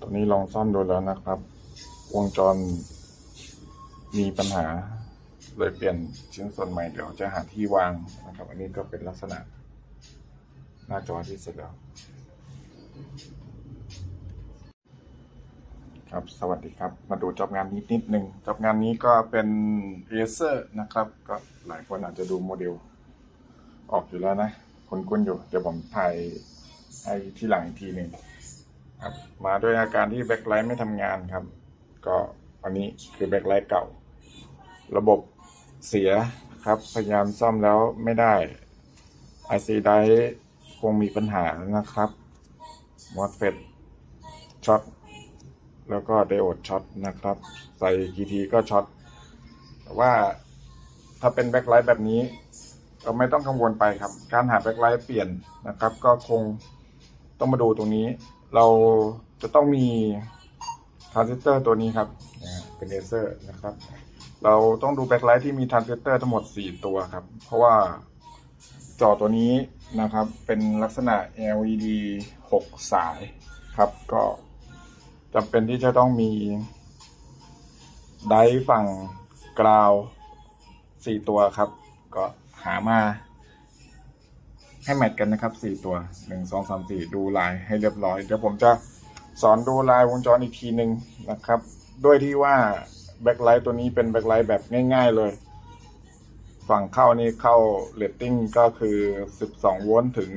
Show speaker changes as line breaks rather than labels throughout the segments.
ตอนนี้ลองซ่อมดูแล้วนะครับ วงจรมีปัญหา เลยเปลี่ยนชิ้นส่วนใหม่เดี๋ยวจะหาที่วางนะครับ อันนี้ก็เป็นลักษณะ หน้าจอที่เสร็จแล้ว ครับสวัสดีครับ มาดูจอบงานนี้นิดนึงจอบงานนี้ก็เป็นเอเซอร์นะครับ ก็หลายคนอาจจะดูโมเดล ออกอยู่แล้วนะ คนกุ้นอยู่ เดี๋ยวผมถ่ายให้ที่หลังอีกทีหนึ่ง ครับมาด้วยอาการที่แบ็คไลท์ไม่ทำงานครับ ก็อันนี้คือแบ็คไลท์เก่า ระบบเสียครับพยายามซ่อมแล้วไม่ได้ IC ไดคงมีปัญหานะครับมอสเฟตช็อตแล้วก็ไดโอดช็อตนะครับ ใส่กี่ทีก็ช็อตแต่ว่าถ้าเป็นแบ็คไลท์แบบนี้ก็ไม่ต้องกังวลไปครับ การหาแบ็คไลท์เปลี่ยนนะครับ ก็คงต้องมาดูตรงนี้ เราจะต้องมีทรานซิสเตอร์ตัวนี้ครับเป็นเลเซอร์นะครับ เราต้องดูแบ็คไลท์ที่มีทรานซิสเตอร์ทั้งหมด 4 ตัวครับ เพราะว่าจอตัวนี้นะครับ เป็นลักษณะ LED 6 สายครับ ก็จำเป็นที่จะต้องมีไดร์ฝั่งกราว 4 ตัวครับ ก็หามา ให้แมทกันนะครับ4ตัว1 2 3 4ดูลายให้เรียบร้อย เดี๋ยวผมจะสอนดูลายวงจรอีกทีหนึ่งนะครับด้วยที่ว่าแบ็คไลท์ตัวนี้เป็นแบ็คไลท์แบบง่าย ๆเลย ฝั่งเข้านี่เข้าเรตติ้งก็คือ 12 โวลต์ถึง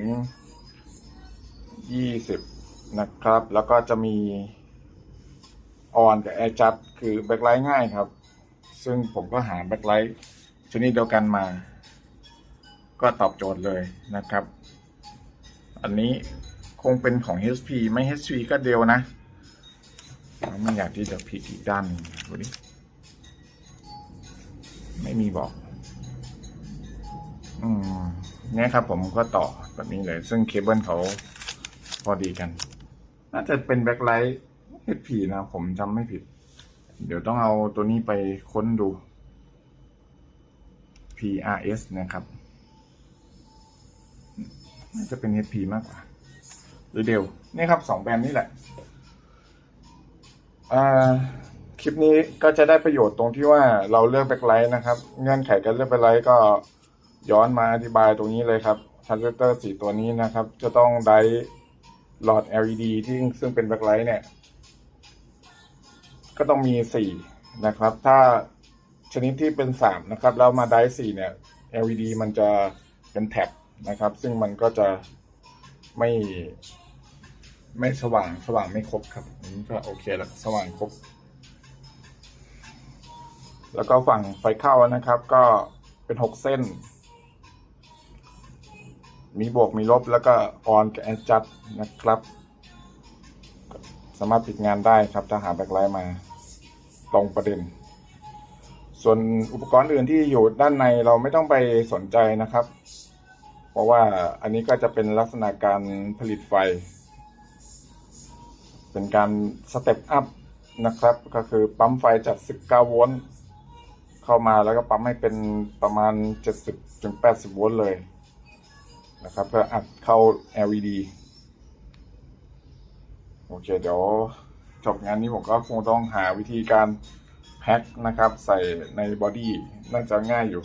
20 นะครับ แล้วก็จะมีออนกับแอร์จัดคือแบ็คไลท์ง่ายครับ ซึ่งผมก็หาแบ็คไลท์ชนิดเดียวกันมา ก็ตอบโจทย์เลยนะครับ อันนี้คงเป็นของ HP ไม่ HP ก็เดียวนะเราไม่อยากที่จะผิดอีกด้านหนึ่งดูดิไม่มีบอก อืมนี่ครับผมก็ต่อแบบนี้เลย ซึ่งเคเบิลเขาพอดีกัน น่าจะเป็นแบ็คไลท์ HP นะผมจำไม่ผิด เดี๋ยวต้องเอาตัวนี้ไปค้นดู PRS นะครับ น่าจะเป็น HP มากกว่า หรือเดลนี่ครับสองแบรนด์นี่แหละอ่าคลิปนี้ก็จะได้ประโยชน์ตรงที่ว่าเราเลือกแบ็คไลท์นะครับ เงื่อนไขการเลือกแบ็คไลท์ก็ย้อนมาอธิบายตรงนี้เลยครับทรานซิสเตอร์สี่ตัวนี้นะครับ จะต้องได้หลอด LED ที่ซึ่งเป็นแบ็คไลท์เนี่ย ก็ต้องมีสี่นะครับ ถ้าชนิดที่เป็นสามนะครับ แล้วมาได้สี่เนี่ย LED มันจะเป็นแท็บ นะครับ ซึ่งมันก็จะไม่ ไม่สว่างสว่างไม่ครบครับนี้ก็โอเคแล้วสว่างครบ แล้วก็ฝั่งไฟเข้านะครับ ก็เป็นหกเส้น มีบวกมีลบแล้วก็ออนกับแอดจัดนะครับ สามารถปิดงานได้ครับถ้าหาแบ็คไลท์มาตรงประเด็น ส่วนอุปกรณ์อื่นที่อยู่ด้านในเราไม่ต้องไปสนใจนะครับ เพราะว่าอันนี้ก็จะเป็นลักษณะการผลิตไฟ เป็นการสเต็ปอัพนะครับ ก็คือปั๊มไฟจาก 19 โวลต์เข้ามาแล้วก็ปั๊มให้เป็นประมาณ 70-80 โวลต์เลยนะครับ เพื่ออัดเข้า LED โอเค เดี๋ยวจบงานนี้ผมก็คงต้องหาวิธีการแพ็คนะครับ ใส่ในบอดี้น่าจะง่ายอยู่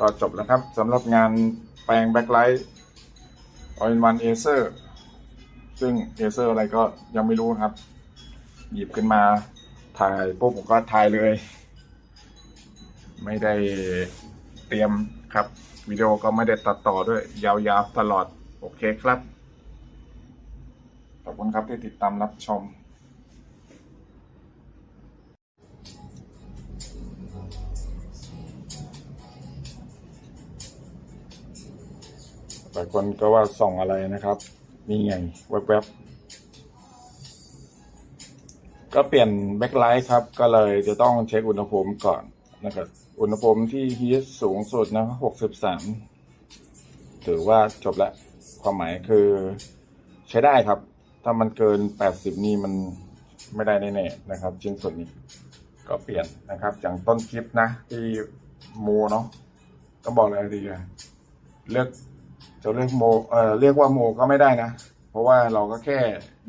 ก็จบแล้วครับสำหรับงานแปลงแบ็คไลท์ออยวันเอเซอร์ซึ่งเอเซอร์อะไรก็ยังไม่รู้ครับ หยิบขึ้นมาถ่ายปุ๊บผมก็ถ่ายเลย ไม่ได้เตรียมครับวิดีโอก็ไม่ได้ตัดต่อด้วย ยาวๆตลอด โอเคครับ ขอบคุณครับที่ติดตามรับชม หลายคนก็ว่าส่องอะไรนะครับ นี่ไงแวบๆก็เปลี่ยนแบ็คไลท์ครับ ก็เลยจะต้องเช็คอุณหภูมิก่อนนะครับ อุณหภูมิที่ฮีทสูงสุดนะ63ถือว่าจบแล้ว ความหมายคือใช้ได้ครับ ถ้ามันเกิน80นี่มันไม่ได้แน่ๆนะครับ ชิ้นส่วนนี้ก็เปลี่ยนนะครับ อย่างต้นคลิปนะ ที่โมเนาะต้องบอกเลยดีเลือก จะเรียกโมเอ่อเรียกว่าโมก็ไม่ได้นะ เพราะว่าเราก็แค่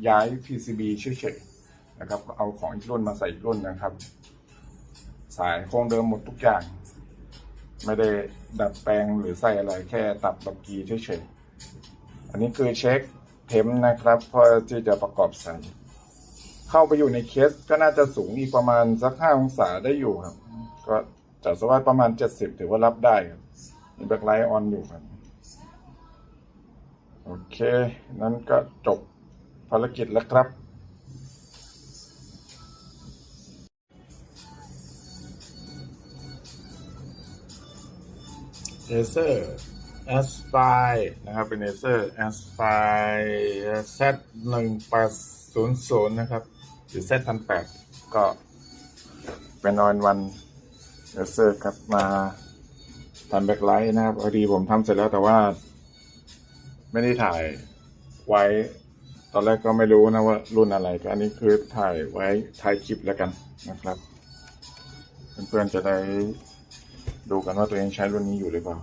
ย้าย PCB เฉยๆนะครับ เอาของอีกรุ่นมาใส่อีกรุ่นนะครับ สายโครงเดิมหมดทุกอย่าง ไม่ได้ดัดแปลงหรือใส่อะไรแค่ตัดบักกีเฉยๆ อันนี้คือเช็คเทมนะครับเพื่อที่จะประกอบใส่เข้าไปอยู่ในเคสก็น่าจะสูงอีกประมาณสักห้าองศาได้อยู่ครับ ก็จัดสวัสดประมาณเจ็ดสิบถือว่ารับได้ครับมีแบ็คไลท์ออนอยู่ครับ โอเค นั้นก็จบภารกิจแล้วครับ เอเซอร์แอสไฟนะครับ เป็นเอเซอร์แอสไฟ Z หนึ่งแปดศูนย์ศูนย์นะครับ หรือ Z พันแปดก็เป็นออนวันเอเซอร์ครับมาทำแบ็คไลท์นะครับพอดีผมทำเสร็จแล้วแต่ว่า ไม่ได้ถ่ายไว้ ตอนแรกก็ไม่รู้นะว่ารุ่นอะไรก็อันนี้คือถ่ายไว้ถ่ายคลิปแล้วกันนะครับ เพื่อนๆจะได้ดูกันว่าตัวเองใช้รุ่นนี้อยู่หรือเปล่า